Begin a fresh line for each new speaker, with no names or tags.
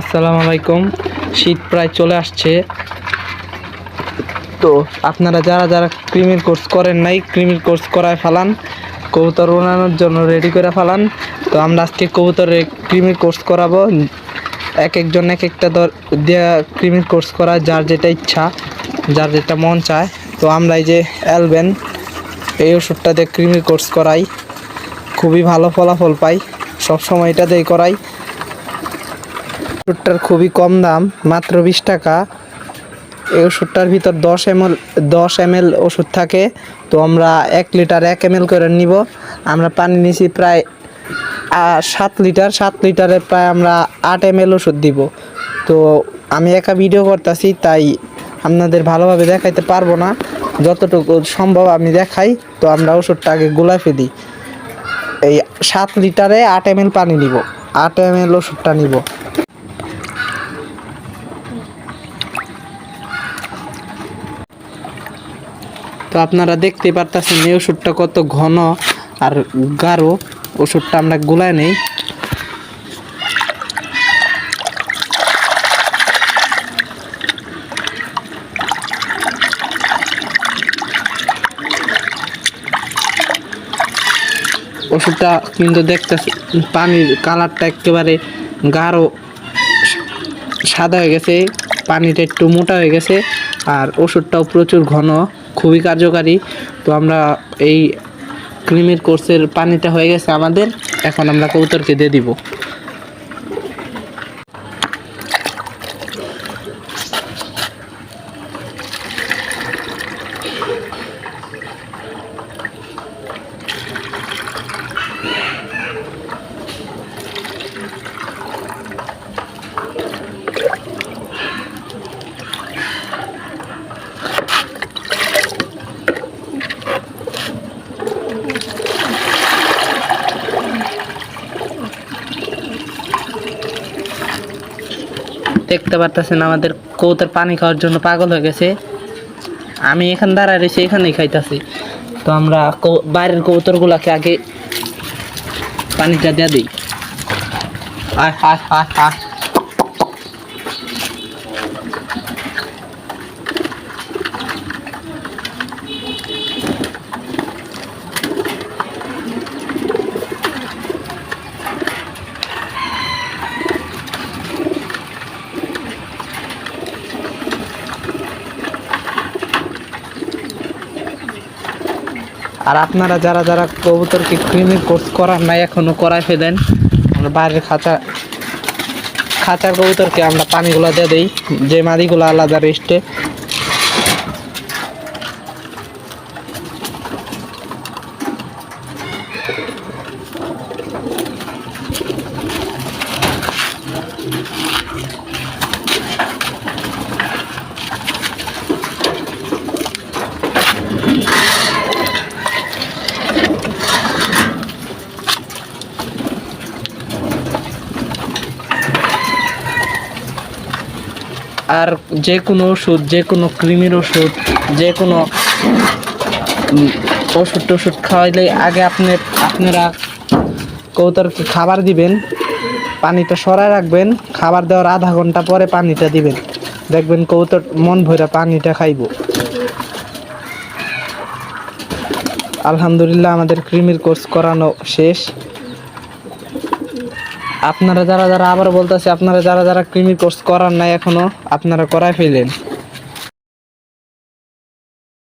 আসসালামু আলাইকুম। শীত প্রায় চলে আসছে। তো আপনারা যারা যারা ক্রিমির কোর্স করেন নাই, ক্রিমির কোর্স করায় ফেলান, কবুতর উড়ানোর জন্য রেডি করে ফেলান। তো আমরা আজকে কবুতরে ক্রিমির কোর্স করাবো। এক একজন এক একটা দর দেওয়া ক্রিমির কোর্স করা যার যেটা ইচ্ছা, যার যেটা মন চায়। তো আমরা এই যে অ্যালবেন এই ওষুধটা দিয়ে ক্রিমির কোর্স করাই। খুবই ভালো ফলাফল পাই। সবসময় এটা দিয়ে করাই। ওষুধটার খুবই কম দাম, মাত্র বিশ টাকা। এই ওষুধটার ভিতর দশ এম এল দশ এম এল ওষুধ থাকে। তো আমরা এক লিটার এক এম এল করে নিব। আমরা পানি নিছি প্রায় সাত লিটার। সাত লিটারে প্রায় আমরা আট এম এল ওষুধ দিব। তো আমি একা ভিডিও করতেছি, তাই আপনাদের ভালোভাবে দেখাইতে পারব না। যতটুকু সম্ভব আমি দেখাই। তো আমরা ওষুধটা আগে গোলাপে দিই। এই সাত লিটারে আট এম পানি নিব। আট এম ওষুধটা নিব। তো আপনারা দেখতে পারতেছেন এই ওষুধটা কত ঘন আর গাঢ়। ওষুধটা আমরা গোলায় নেই। ওষুধটা কিন্তু দেখতেছে পানির কালারটা একেবারে গাঢ়, সাদা হয়ে গেছে, পানিটা একটু মোটা হয়ে গেছে, আর ওষুধটাও প্রচুর ঘন। খুবই কার্যকারী। তো আমরা এই ক্রিমের কোর্সের পানিটা হয়ে গেছে আমাদের। এখন আমরা কবুতরকে দিয়ে দিব। দেখতে পারতেছেন আমাদের কৌতের পানি খাওয়ার জন্য পাগল হয়ে গেছে। আমি এখান দাঁড়ায় রয়েছি, এখানেই খাইতেছি। তো আমরা বাইরের কবুতরগুলাকে আগে পানিটা দিয়ে দিই। আয়। আর আপনারা যারা যারা কবুতরকে ক্রিমের কোর্স করার নাই এখনও করাই ফেলেন। আমরা বাইরের খাঁচা, খাঁচার কবুতরকে আমরা পানিগুলো দিয়ে দিই। যে মাদিগুলো আলাদা রেস্টে আর যে কোনো ওষুধ, যে কোনো ক্রিমির ওষুধ, যে কোনো ওষুধ টষুধ খাওয়াইলে আগে আপনি, আপনারা কৌতরকে খাবার দিবেন, পানিটা সরায় রাখবেন, খাবার দেওয়ার আধা ঘণ্টা পরে পানিটা দিবেন। দেখবেন কৌতর মন ভরে পানিটা খাইব। আলহামদুলিল্লাহ আমাদের ক্রিমির কোর্স করানো শেষ। আপনারা যারা যারা আবার বলতেছে, আপনারা যারা যারা ক্রিমির কোর্স করার নাই এখনও, আপনারা করাই ফেলেন।